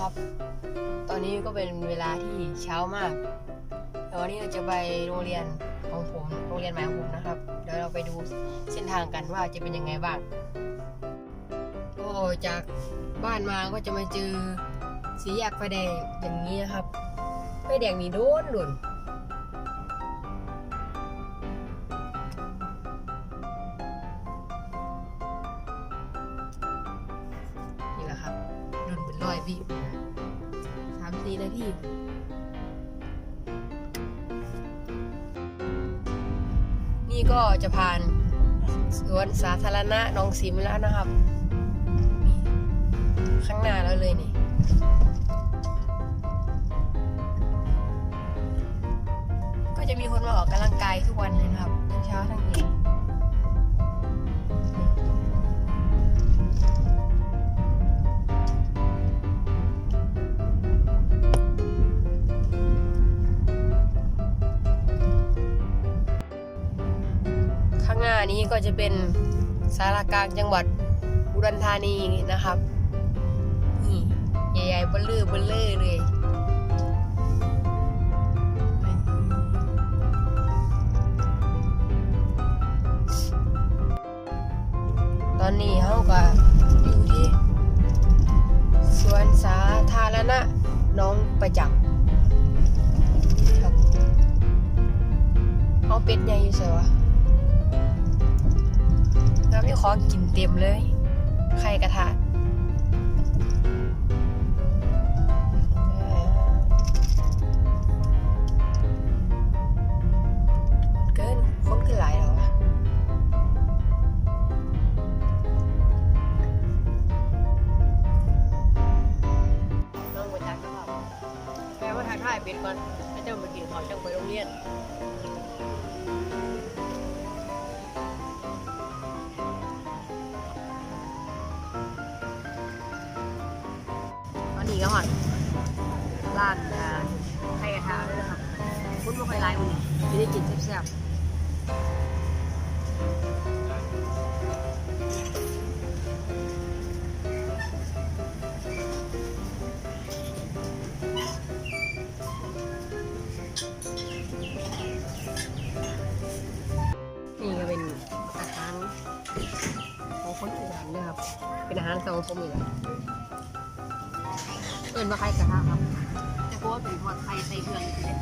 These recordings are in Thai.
ครับ ตอนนี้ก็เป็นเวลาที่เช้ามากแต่วันนี้เราจะไปโรงเรียนของผม โรงเรียนหมายของผมนะครับ เดี๋ยวเราไปดูเส้นทางกันว่าจะเป็นยังไงบ้างก็จากบ้านมาก็จะมาเจอสีแยกไฟแดงอย่างนี้นะครับ ไฟแดงนี่โดนโดนนี่ พี่สามสี่นาทีนี่ก็จะผ่านสวนสาธารณะหนองสิมแล้วนะครับ ข้างหน้าแล้วเลยนี่ก็จะมีคนมาออกกำลังกายทุกวันเลยนะครับทั้งเช้าทั้งเย็น หน้านี้ก็จะเป็นสารกลางจังหวัดอุดรธานีนะครับนี่ใหญ่ๆเบลเลอร์เบลเลอร์เลยตอนนี้เขาก็อยู่ที่สวนสาธารณะน้องประจักษ์ครับเอาเป็ดใหญ่อยู่ใส่วะ ของกินเต็มเลย ไข่กระทะเอ่อเกินคนขึ้นหลายแล้ววะน้องไปทักนะครับแปลว่าทักทายเป็นก่อนให้เจ้าไปกินข้าวจังไปโรงเรียน นี้ก็หอดร้านไข่กระทะเลยนะครับคุณไม่ค่อยไลน์มันจะได้กินแซ่บๆนี่ก็เป็นอาหารของคนอีสานนะครับ เป็นอาหารของผมอีกแล้ว เอินว่าไข่กระทะครับแต่เพราะว่าเป็นทอดไข่ใส่เครื่องเลย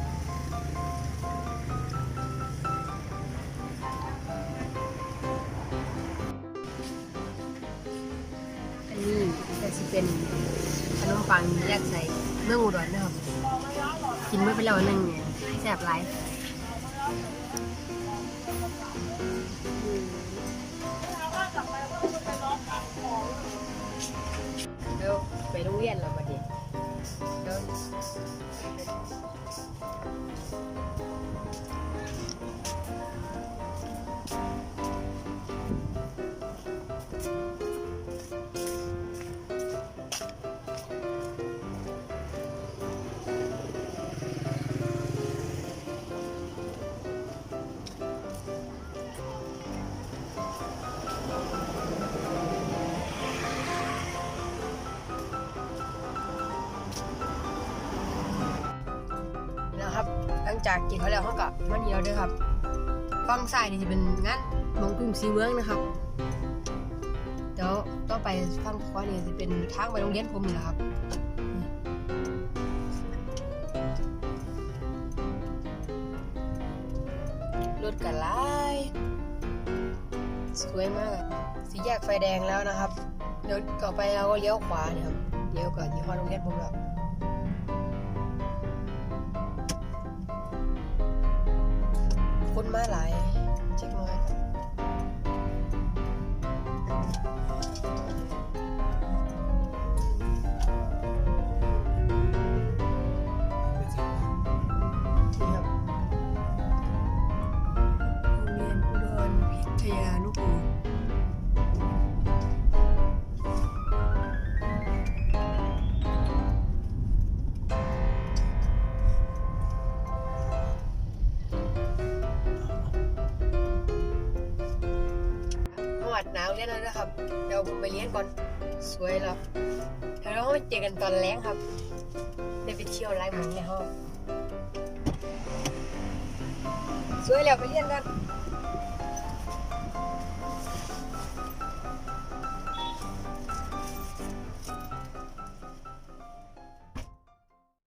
อันนี้ก็จะเป็นขนมปังแยัดใส่เมื่องอุดรนะครับ กินเมื่อไปแล้ววันหนึงเนี่ยแซ่บหลายเดี๋ยวไปโรงเรียนแล้วมาดิ เงจากกินเขาแล้วเขาก็มาเดียวด้วยครับฟังซ้ายนี่จะเป็นงานมองกรุงสีเมืองนะครับเดี๋ยวต่อไปฟังขวานี่จะเป็นทางไปโรงเรียนผมนี่แหละครับรถกันไล่สวยมากสีแยกไฟแดงแล้วนะครับ เดี๋ยวต่อไปเราก็เลี้ยวขวาเนี่ยครับเลี้ยวก่อนที่ฮอโรงเรียนผมแล้ว คนมาหลายเช็คน้อยนี่ครับโรงเรียนอุดรพิทยานุกูล หวัดหนาวเรียนแล้วนะครับ เดี๋ยวผมไปเลี้ยงก่อน สวยแล้วแล้วมาเจอกันตอนแรงครับ ได้ไปเที่ยวไร่เมืองในห้องสวยแล้วไปเลี้ยงกัน